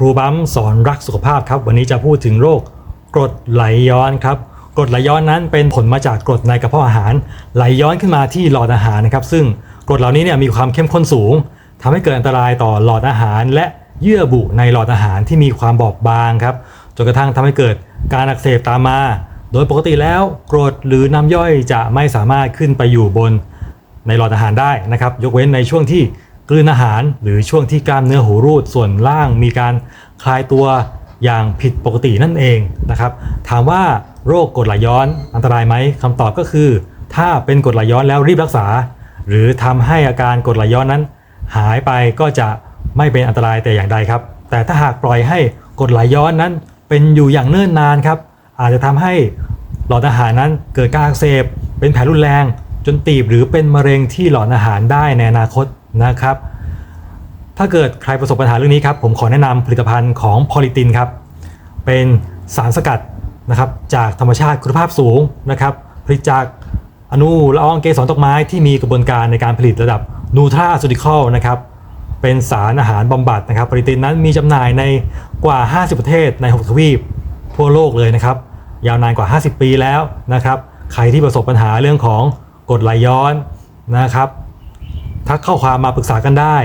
รูบัมสอนรักสุขภาพครับ วันนี้จะพูดถึงโรคกรดไหลย้อนครับกรดไหลย้อนนั้นเป็นผลมาจากกรดในกระเพาะอาหาร ไหลย้อนขึ้นมาที่หลอดอาหารนะครับ ซึ่งกรดเหล่านี้เนี่ยมีความเข้มข้นสูงทำให้เกิดอันตรายต่อหลอดอาหาร และเยื่อบุในหลอดอาหารที่มีความบอบบางครับจนกระทั่งทำให้เกิดการอักเสบตามมา โดยปกติแล้วกรดหรือน้ำย่อยจะไม่สามารถขึ้นไปอยู่บนในหลอดอาหารได้นะครับ ยกเว้นในช่วงที่ กลืนอาหารหรือช่วงที่กล้ามเนื้อหูรูดส่วนล่างมีการคลายตัวอย่างผิดปกตินั่นเองนะครับถามว่าโรคกรดไหลย้อนอันตรายไหมคำตอบก็คือ ถ้าเป็นกรดไหลย้อนแล้วรีบรักษา หรือทำให้อาการกรดไหลย้อนนั้น หายไปก็จะไม่เป็นอันตรายแต่อย่างใดครับ แต่ถ้าหากปล่อยให้กรดไหลย้อนนั้น เป็นอยู่อย่างเนิ่นนานครับ อาจจะทำให้หลอดอาหารนั้นเกิดการอักเสบ เป็นแผลรุนแรง จนตีบหรือเป็นมะเร็งที่หลอดอาหารได้ในอนาคต นะครับ ถ้าเกิดใครประสบปัญหาเรื่องนี้ครับ ผมขอแนะนำผลิตภัณฑ์ของพอลิตินครับ เป็นสารสกัดนะครับจากธรรมชาติคุณภาพสูงนะครับ ผลิตจากอนุละอองเกสรดอกไม้ที่มีกระบวนการในการผลิตระดับนูทราซูติคอลนะครับเป็นสารอาหารบำบัดนะครับผลิตินนั้นมีจำหน่ายในกว่า 50 ประเทศใน 6 ทวีป ทั่วโลกเลยนะครับ ยาวนานกว่า 50 ปีแล้วนะครับ ใครที่ประสบปัญหาเรื่องของกรดไหลย้อนนะครับ ทักเข้าความมาปรึกษากันได้